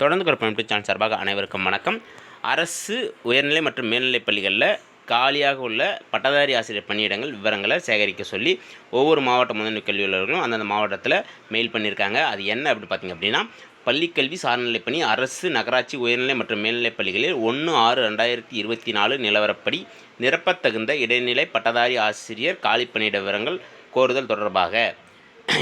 தொடர்ந்து கொடுப்போம் YouTube channel சார்பாக அனைவருக்கும் வணக்கம். அரசு உயர்நிலை மற்றும் மேல்நிலைப் பள்ளிகளில் காலியாக உள்ள பட்டதாரி ஆசிரியர் பணியிடங்கள் விவரங்களை சேகரிக்க சொல்லி ஒவ்வொரு மாவட்ட முதன்மை கல்வி அலுவலர்களும் அந்தந்த மாவட்டத்தில் மெயில் பண்ணியிருக்காங்க. அது என்ன அப்படின்னு பார்த்தீங்க அப்படின்னா பள்ளிக்கல்வி சார்நிலைப் பணி அரசு நகராட்சி உயர்நிலை மற்றும் மேல்நிலைப் பள்ளிகளில் ஒன்று ஆறு ரெண்டாயிரத்தி இருபத்தி நாலு நிலவரப்படி நிரப்பத்தகுந்த இடைநிலை பட்டதாரி ஆசிரியர் காலி பணியிட விவரங்கள் கோருதல் தொடர்பாக.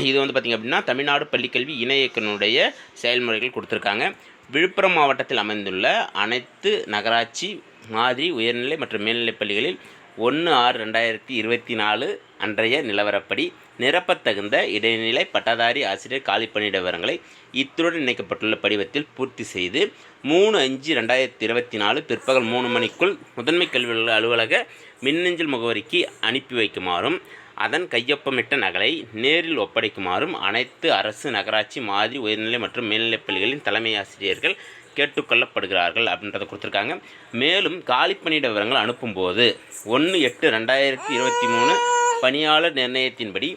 இது வந்து பார்த்திங்க அப்படின்னா தமிழ்நாடு பள்ளிக்கல்வி இணையக்கனுடைய செயல்முறைகள் கொடுத்துருக்காங்க. விழுப்புரம் மாவட்டத்தில் அமைந்துள்ள அனைத்து நகராட்சி மாதிரி உயர்நிலை மற்றும் மேல்நிலைப் பள்ளிகளில் ஒன்று ஆறு ரெண்டாயிரத்தி இருபத்தி நாலு அன்றைய நிலவரப்படி நிரப்பத்தகுந்த இடைநிலை பட்டதாரி ஆசிரியர் காலிப்பணியிட விவரங்களை இத்துடன் இணைக்கப்பட்டுள்ள படிவத்தில் பூர்த்தி செய்து மூணு அஞ்சு ரெண்டாயிரத்தி இருபத்தி நாலு பிற்பகல் மூணு மணிக்குள் முதன்மை கல்வி அலுவலக மின்னஞ்சல் முகவரிக்கு அனுப்பி வைக்குமாறும் அதன் கையொப்பமிட்ட நகலை நேரில் ஒப்படைக்குமாறும் அனைத்து அரசு நகராட்சி மாதிரி உயர்நிலை மற்றும் மேல்நிலைப் பள்ளிகளின் தலைமை ஆசிரியர்கள் கேட்டுக்கொள்ளப்படுகிறார்கள் அப்படின்றத கொடுத்துருக்காங்க. மேலும் காலிப்பணியிட விவரங்கள் அனுப்பும்போது ஒன்று எட்டு ரெண்டாயிரத்தி இருபத்தி மூணு பணியாளர் நிர்ணயத்தின்படி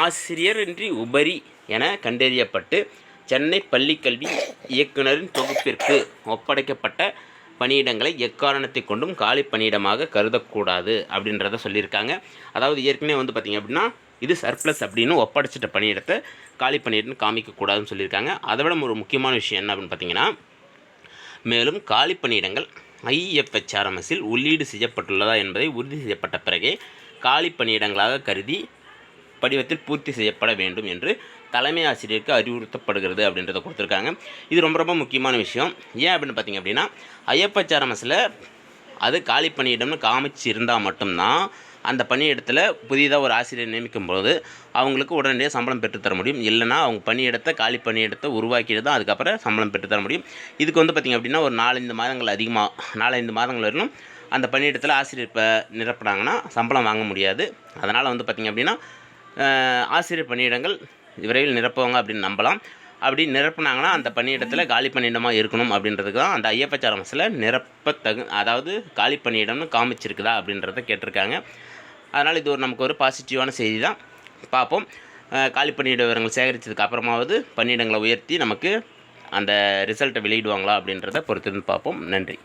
ஆசிரியரின்றி உபரி என கண்டறியப்பட்டு சென்னை பள்ளிக்கல்வி இயக்குனரின் தொகுப்பிற்கு ஒப்படைக்கப்பட்ட பணியிடங்களை எக்காரணத்தை கொண்டும் காலி பணியிடமாக கருதக்கூடாது அப்படின்றத சொல்லியிருக்காங்க. அதாவது ஏற்கனவே வந்து பார்த்திங்க அப்படின்னா இது சர்ப்ளஸ் அப்படின்னு ஒப்படைச்சிட்ட பணியிடத்தை காலி பணியிடம்னு காமிக்கக்கூடாதுன்னு சொல்லியிருக்காங்க. அதை விட ஒரு முக்கியமான விஷயம் என்ன அப்படின்னு பார்த்தீங்கன்னா மேலும் காலி பணியிடங்கள் ஐஎஃப்ஹெச்ஆர்எம்எஸில் உள்ளீடு செய்யப்பட்டுள்ளதா என்பதை உறுதி செய்யப்பட்ட பிறகே காலி பணியிடங்களாக கருதி படிவத்தில் பூர்த்தி செய்யப்பட வேண்டும் என்று தலைமை ஆசிரியருக்கு அறிவுறுத்தப்படுகிறது அப்படின்றத கொடுத்துருக்காங்க. இது ரொம்ப ரொம்ப முக்கியமான விஷயம். ஏன் அப்படின்னு பார்த்தீங்க அப்படின்னா ஐயப்பச்சாரமஸில் அது காலி பணியிடம்னு காமிச்சு இருந்தால் மட்டும்தான் அந்த பணியிடத்தில் புதிதாக ஒரு ஆசிரியர் நியமிக்கும் போது அவங்களுக்கு உடனடியாக சம்பளம் பெற்றுத்தர முடியும். இல்லைனா அவங்க பணியிடத்தை காலி பணியிடத்தை உருவாக்கிட்டு தான் அதுக்கப்புறம் சம்பளம் பெற்றுத்தர முடியும். இதுக்கு வந்து பார்த்திங்க அப்படின்னா ஒரு நாலஞ்சு மாதங்கள் அதிகமாக நாலஞ்சு மாதங்கள் வரணும் அந்த பணியிடத்தில் ஆசிரியர் இப்போ நிரப்புனாங்கன்னா சம்பளம் வாங்க முடியாது. அதனால் வந்து பார்த்திங்க அப்படின்னா ஆசிரியர் பணியிடங்கள் விரைவில் நிரப்புவாங்க அப்படின்னு நம்பலாம். அப்படி நிரப்புனாங்கன்னா அந்த பணியிடத்தில் காலி பணியிடமாக இருக்கணும் அப்படின்றதுக்கு தான் அந்த சாரமஸில் நிரப்ப தகு அதாவது காலி பணியிடம்னு காமிச்சிருக்குதா அப்படின்றத கேட்டிருக்காங்க. அதனால் இது ஒரு நமக்கு ஒரு பாசிட்டிவான செய்தி தான் பார்ப்போம் காலி பணியிட விவரங்கள் சேகரித்ததுக்கு அப்புறமாவது பணியிடங்களை உயர்த்தி நமக்கு அந்த ரிசல்ட்டை வெளியிடுவாங்களா அப்படின்றத பொறுத்திருந்து பார்ப்போம். நன்றி.